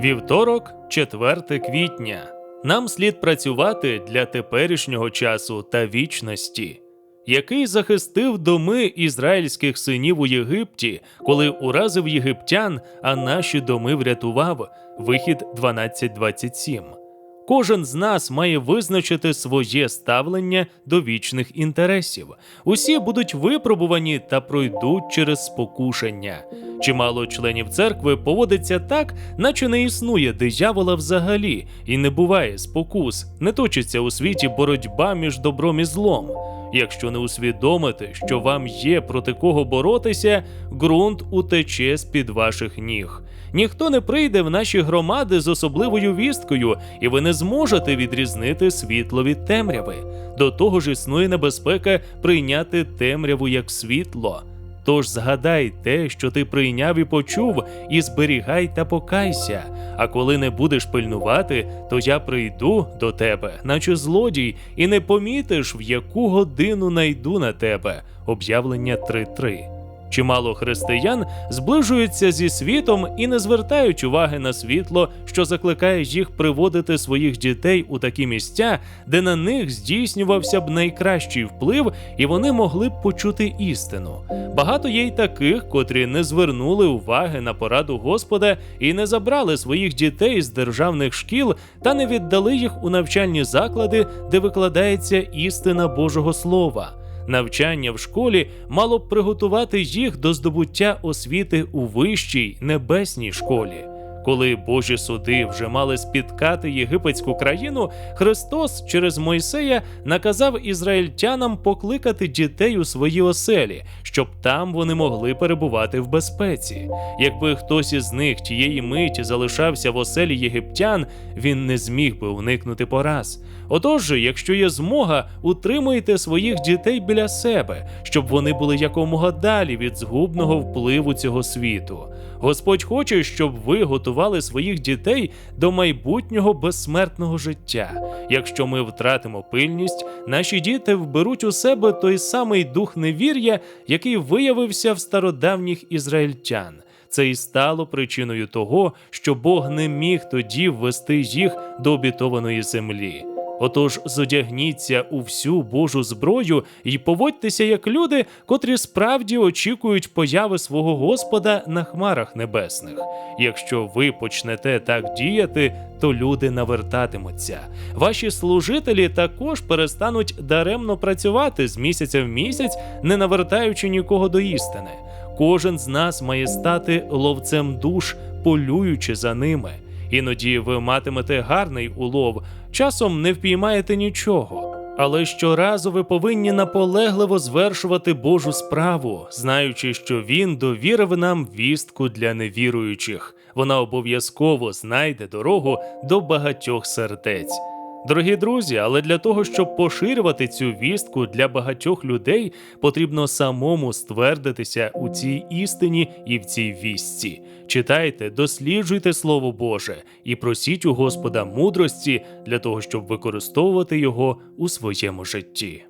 Вівторок, 4 квітня. Нам слід працювати для теперішнього часу та вічності, який захистив доми ізраїльських синів у Єгипті, коли уразив єгиптян, а наші доми врятував. Вихід 12.27. Кожен з нас має визначити своє ставлення до вічних інтересів. Усі будуть випробувані та пройдуть через спокушення. Чимало членів церкви поводиться так, наче не існує диявола взагалі, і не буває спокус, не точиться у світі боротьба між добром і злом. Якщо не усвідомите, що вам є проти кого боротися, ґрунт утече з під ваших ніг. Ніхто не прийде в наші громади з особливою вісткою, і ви не зможете відрізнити світло від темряви. До того ж існує небезпека прийняти темряву як світло. Тож згадай те, що ти прийняв і почув, і зберігай та покайся. А коли не будеш пильнувати, то я прийду до тебе, наче злодій, і не помітиш, в яку годину найду на тебе. Об'явлення 3.3. Чимало християн зближуються зі світом і не звертають уваги на світло, що закликає їх приводити своїх дітей у такі місця, де на них здійснювався б найкращий вплив, і вони могли б почути істину. Багато є й таких, котрі не звернули уваги на пораду Господа і не забрали своїх дітей з державних шкіл та не віддали їх у навчальні заклади, де викладається істина Божого Слова. Навчання в школі мало б приготувати їх до здобуття освіти у вищій небесній школі. Коли Божі суди вже мали спіткати єгипетську країну, Христос через Мойсея наказав ізраїльтянам покликати дітей у свої оселі, щоб там вони могли перебувати в безпеці. Якби хтось із них тієї миті залишався в оселі єгиптян, він не зміг би уникнути пораз. Отож, якщо є змога, утримуйте своїх дітей біля себе, щоб вони були якомога далі від згубного впливу цього світу. Господь хоче, щоб ви готували своїх дітей до майбутнього безсмертного життя. Якщо ми втратимо пильність, наші діти вберуть у себе той самий дух невір'я, який виявився в стародавніх ізраїльтян. Це і стало причиною того, що Бог не міг тоді ввести їх до обітованої землі. Отож, зодягніться у всю Божу зброю і поводьтеся як люди, котрі справді очікують появи свого Господа на хмарах небесних. Якщо ви почнете так діяти, то люди навертатимуться. Ваші служителі також перестануть даремно працювати з місяця в місяць, не навертаючи нікого до істини. Кожен з нас має стати ловцем душ, полюючи за ними. Іноді ви матимете гарний улов, часом не впіймаєте нічого. Але щоразу ви повинні наполегливо звершувати Божу справу, знаючи, що Він довірив нам вістку для невіруючих. Вона обов'язково знайде дорогу до багатьох сердець. Дорогі друзі, але для того, щоб поширювати цю вістку для багатьох людей, потрібно самому ствердитися у цій істині і в цій вістці. Читайте, досліджуйте Слово Боже і просіть у Господа мудрості для того, щоб використовувати його у своєму житті.